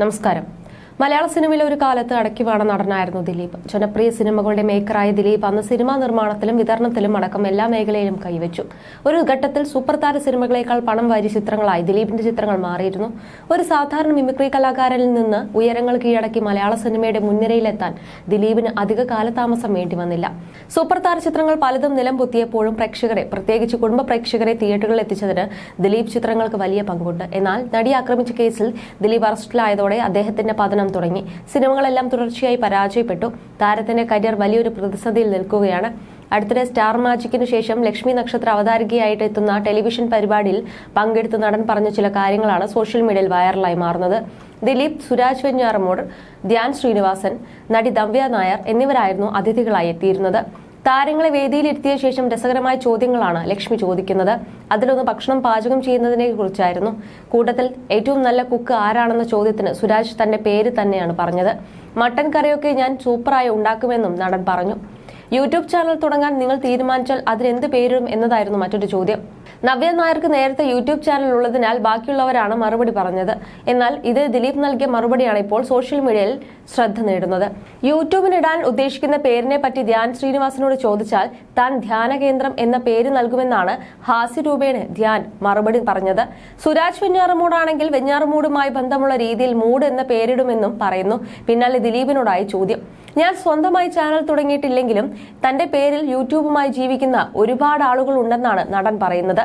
നമസ്കാരം മലയാള സിനിമയിലെ ഒരു കാലത്ത് അടക്കിവാണ നടനായിരുന്നു ദിലീപ്. ജനപ്രിയ സിനിമകളുടെ മേക്കറായ ദിലീപ് അന്ന് സിനിമാ നിർമ്മാണത്തിലും വിതരണത്തിലും അടക്കം എല്ലാ മേഖലയിലും കൈവച്ചു. ഒരു ഘട്ടത്തിൽ സൂപ്പർ താര സിനിമകളേക്കാൾ പണം വാരി ചിത്രങ്ങളായി ദിലീപിന്റെ ചിത്രങ്ങൾ മാറിയിരുന്നു. ഒരു സാധാരണ മിമിക്രി കലാകാരനിൽ നിന്ന് ഉയരങ്ങൾ കീഴടക്കി മലയാള സിനിമയുടെ മുൻനിരയിലെത്താൻ ദിലീപിന് അധിക കാലതാമസം വേണ്ടി വന്നില്ല. സൂപ്പർ താര ചിത്രങ്ങൾ പലതും നിലം പൊത്തിയപ്പോഴും പ്രേക്ഷകരെ പ്രത്യേകിച്ച് കുടുംബ പ്രേക്ഷകരെ തിയേറ്ററുകളിൽ എത്തിച്ചതിന് ദിലീപ് ചിത്രങ്ങൾക്ക് വലിയ പങ്കുണ്ട്. എന്നാൽ നടി ആക്രമിച്ച കേസിൽ ദിലീപ് അറസ്റ്റിലായതോടെ അദ്ദേഹത്തിന്റെ പതനം തുടങ്ങി. സിനിമകളെല്ലാം തുടർച്ചയായി പരാജയപ്പെട്ടു. താരത്തിന്റെ കരിയർ വലിയൊരു പ്രതിസന്ധിയിൽ നിൽക്കുകയാണ്. അടുത്തിടെ സ്റ്റാർ മാജിക്കിനു ശേഷം ലക്ഷ്മി നക്ഷത്ര അവതാരികയായിട്ട് എത്തുന്ന ടെലിവിഷൻ പരിപാടിയിൽ പങ്കെടുത്ത് നടൻ പറഞ്ഞ ചില കാര്യങ്ങളാണ് സോഷ്യൽ മീഡിയയിൽ വൈറലായി മാറുന്നത്. ദിലീപ് സുരാജ് വെഞ്ഞാറമൂട് ധ്യാൻ ശ്രീനിവാസൻ നടി ദവ്യ നായർ എന്നിവരായിരുന്നു അതിഥികളായി എത്തിയിരുന്നത്. താരങ്ങളെ വേദിയിലിരുത്തിയ ശേഷം രസകരമായ ചോദ്യങ്ങളാണ് ലക്ഷ്മി ചോദിക്കുന്നത്. അതിലൊന്ന് ഭക്ഷണം പാചകം ചെയ്യുന്നതിനെ കുറിച്ചായിരുന്നു. കൂട്ടത്തിൽ ഏറ്റവും നല്ല കുക്ക് ആരാണെന്ന ചോദ്യത്തിന് സുരാജ് തന്റെ പേര് തന്നെയാണ് പറഞ്ഞത്. മട്ടൻ കറിയൊക്കെ ഞാൻ സൂപ്പറായി ഉണ്ടാക്കുമെന്നും നടൻ പറഞ്ഞു. യൂട്യൂബ് ചാനൽ തുടങ്ങാൻ നിങ്ങൾ തീരുമാനിച്ചാൽ അതിനെന്ത് പേരിടും എന്നതായിരുന്നു മറ്റൊരു ചോദ്യം. നവ്യ നായർക്ക് നേരത്തെ യൂട്യൂബ് ചാനൽ ഉള്ളതിനാൽ ബാക്കിയുള്ളവരാണ് മറുപടി പറഞ്ഞത്. എന്നാൽ ഇത് ദിലീപ് നൽകിയ മറുപടിയാണ് ഇപ്പോൾ സോഷ്യൽ മീഡിയയിൽ ശ്രദ്ധ നേടുന്നത്. യൂട്യൂബിനിടാൻ ഉദ്ദേശിക്കുന്ന പേരിനെ പറ്റി ധ്യാൻ ശ്രീനിവാസനോട് ചോദിച്ചാൽ താൻ ധ്യാന കേന്ദ്രം എന്ന പേര് നൽകുമെന്നാണ് ഹാസ്യരൂപേണ ധ്യാൻ മറുപടി പറഞ്ഞത്. സുരാജ് വെഞ്ഞാറമൂടാണെങ്കിൽ വെഞ്ഞാറമൂടുമായി ബന്ധമുള്ള രീതിയിൽ മൂഡ് എന്ന പേരിടുമെന്നും പറയുന്നു. പിന്നാലെ ദിലീപിനോടായി ചോദ്യം. ഞാൻ സ്വന്തമായി ചാനൽ തുടങ്ങിയിട്ടില്ലെങ്കിലും തന്റെ പേരിൽ യൂട്യൂബുമായി ജീവിക്കുന്ന ഒരുപാട് ആളുകൾ ഉണ്ടെന്നാണ് നടൻ പറയുന്നത്.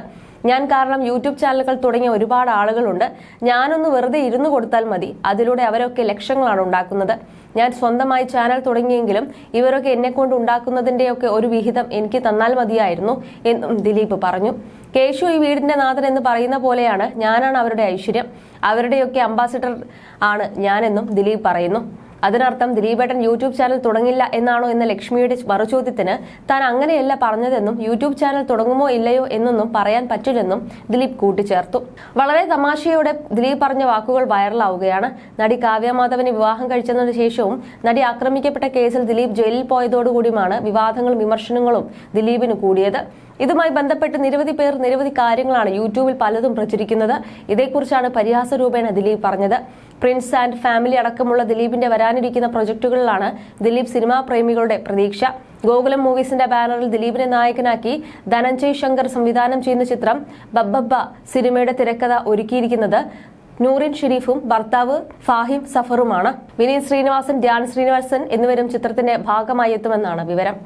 ഞാൻ കാരണം യൂട്യൂബ് ചാനലുകൾ തുടങ്ങിയ ഒരുപാട് ആളുകളുണ്ട്. ഞാനൊന്ന് വെറുതെ ഇരുന്ന് കൊടുത്താൽ മതി. അതിലൂടെ അവരൊക്കെ ലക്ഷങ്ങളാണ് ഉണ്ടാക്കുന്നത്. ഞാൻ സ്വന്തമായി ചാനൽ തുടങ്ങിയെങ്കിലും ഇവരൊക്കെ എന്നെ കൊണ്ട് ഉണ്ടാക്കുന്നതിന്റെയൊക്കെ ഒരു വിഹിതം എനിക്ക് തന്നാൽ മതിയായിരുന്നു എന്നും ദിലീപ് പറഞ്ഞു. കേശു ഈ വീടിന്റെ നാഥൻ എന്ന് പറയുന്ന പോലെയാണ് ഞാനാണ് അവരുടെ ഐശ്വര്യം. അവരുടെയൊക്കെ അംബാസിഡർ ആണ് ഞാനെന്നും ദിലീപ് പറയുന്നു. അതിനർത്ഥം ദിലീപേട്ടൻ യൂട്യൂബ് ചാനൽ തുടങ്ങില്ല എന്നാണോ എന്ന ലക്ഷ്മിയുടെ മറുചോദ്യത്തിന് താൻ അങ്ങനെയല്ല പറഞ്ഞതെന്നും യൂട്യൂബ് ചാനൽ തുടങ്ങുമോ ഇല്ലയോ എന്നൊന്നും പറയാൻ പറ്റില്ലെന്നും ദിലീപ് കൂട്ടിച്ചേർത്തു. വളരെ തമാശയോടെ ദിലീപ് പറഞ്ഞ വാക്കുകൾ വൈറലാവുകയാണ്. നടി കാവ്യമാധവനെ വിവാഹം കഴിച്ചതിനു ശേഷവും നടി ആക്രമിക്കപ്പെട്ട കേസിൽ ദിലീപ് ജയിലിൽ പോയതോടുകൂടിയുമാണ് വിവാദങ്ങളും വിമർശനങ്ങളും ദിലീപിന് കൂടിയത്. ഇതുമായി ബന്ധപ്പെട്ട് നിരവധി പേർ നിരവധി കാര്യങ്ങളാണ് യൂട്യൂബിൽ പലതും പ്രചരിക്കുന്നത്. ഇതേക്കുറിച്ചാണ് പരിഹാസ രൂപേണ ദിലീപ് പറഞ്ഞത്. പ്രിൻസ് ആൻഡ് ഫാമിലി അടക്കമുള്ള ദിലീപിന്റെ വരാനിരിക്കുന്ന പ്രൊജക്ടുകളിലാണ് ദിലീപ് സിനിമാ പ്രേമികളുടെ പ്രതീക്ഷ. ഗോകുലം മൂവീസിന്റെ ബാനറിൽ ദിലീപിനെ നായകനാക്കി ധനഞ്ജയ് ശങ്കർ സംവിധാനം ചെയ്യുന്ന ചിത്രം ബബ്ബബ്ബ സിനിമയുടെ തിരക്കഥ ഒരുക്കിയിരിക്കുന്നത് നൂറിൻ ഷെരീഫും ഭർത്താവ് ഫാഹിം സഫറുമാണ്. വിനീത് ശ്രീനിവാസൻ ധ്യാൻ ശ്രീനിവാസൻ എന്നിവരും ചിത്രത്തിന്റെ ഭാഗമായി എത്തുമെന്നാണ് വിവരം.